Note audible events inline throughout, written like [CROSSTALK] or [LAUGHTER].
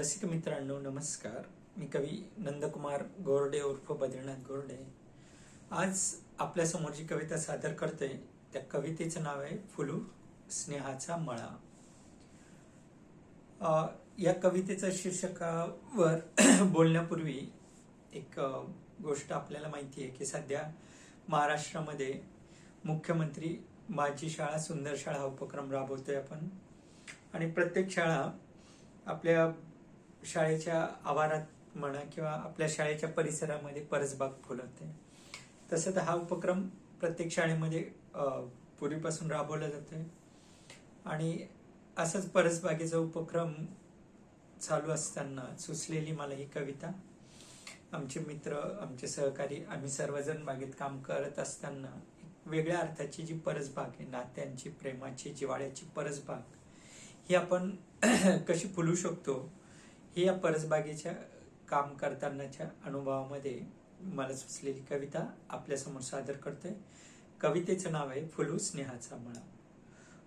रसिक मित्रांनो नमस्कार. मी कवी नंदकुमार गोरडे उर्फ बद्रीनाथ गोरडे. आज आपल्यासमोर जी कविता सादर करते त्या कवितेचं नाव आहे फुलू स्नेहाचा मळा. या कवितेच्या शीर्षकावर [CLEARS THROAT] बोलण्यापूर्वी एक गोष्ट आपल्याला माहिती आहे की सध्या महाराष्ट्रामध्ये मुख्यमंत्री माझी शाळा सुंदर शाळा हा उपक्रम राबवतोय आपण. आणि प्रत्येक शाळा आपल्या शाळेच्या आवारात म्हणा किंवा आपल्या शाळेच्या परिसरामध्ये परसबाग फुलवते. तसं तर हा उपक्रम प्रत्येक शाळेमध्ये पूर्वीपासून राबवला जातोय. आणि असंच परसबागेचा उपक्रम चालू असताना सुचलेली मला ही कविता. आमचे मित्र आमचे सहकारी आम्ही सर्वजण बागेत काम करत असताना वेगळ्या अर्थाची जी परसबाग आहे नात्यांची प्रेमाची जिवाळ्याची परसबाग ही आपण [CLEARS THROAT] कशी फुलू शकतो ही या परसबागेच्या काम करतानाच्या अनुभवामध्ये मला सुचलेली कविता आपल्यासमोर सादर करते कवितेचं नाव आहे फुलू स्नेहाचा मळा.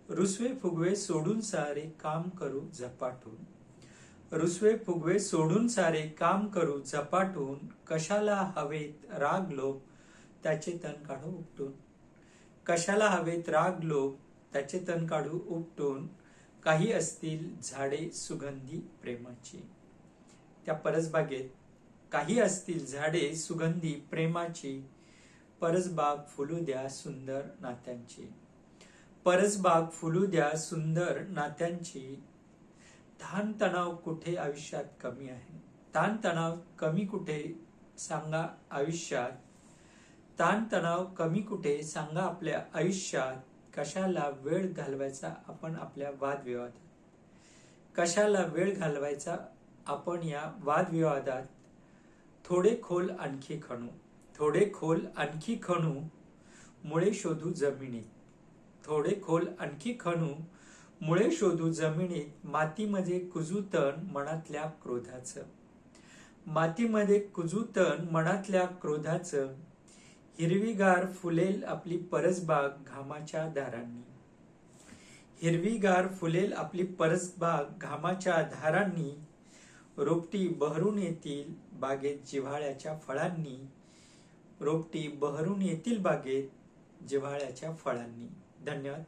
रुसवे फुगवे सोडून सारे काम करू झपाटून. रुसवे फुगवे सोडून सारे काम करू झपाटून. कशाला हवेत राग लोक त्याचे तण काढू उपटून. कशाला हवेत राग लोक त्याचे तण काढू उपटून. काही असतील झाडे सुगंधी प्रेमाची. त्या परसबागेत काही असतील झाडे सुगंधी प्रेमाची परसबाग फुलू द्या सुंदर नात्यांची. परसबाग फुलू द्या सुंदर नात्यांची. ताण तणाव कुठे आयुष्यात कमी आहे? ताण तणाव कमी कुठे? सांगा आयुष्यात. ताण तणाव कमी कुठे? सांगा आपल्या आयुष्यात. कशाला वेळ घालवायचा? आपण आपल्या वादविवादात. कशाला वेळ घालवायचा? आपण या वादविवादात थोडे खोल आणखी खणू. थोडे खोल आणखी खणू मुळे शोधू जमिनीत. थोडे खोल आणखी खणू मुळे शोधू जमिनीत मातीमध्ये कुजूतण मनातल्या क्रोधाचं. मातीमध्ये कुजूतण मनातल्या क्रोधाचं हिरवीगार फुलेल आपली परसबाग घामाच्या धारांनी हिरवीगार फुलेल आपली परसबाग घामाच्या धारांनी रोपटी बहरून येतील बागेत जिव्हाळ्याच्या फळांनी. रोपटी बहरून येतील बागेत जिव्हाळ्याच्या फळांनी. धन्यवाद.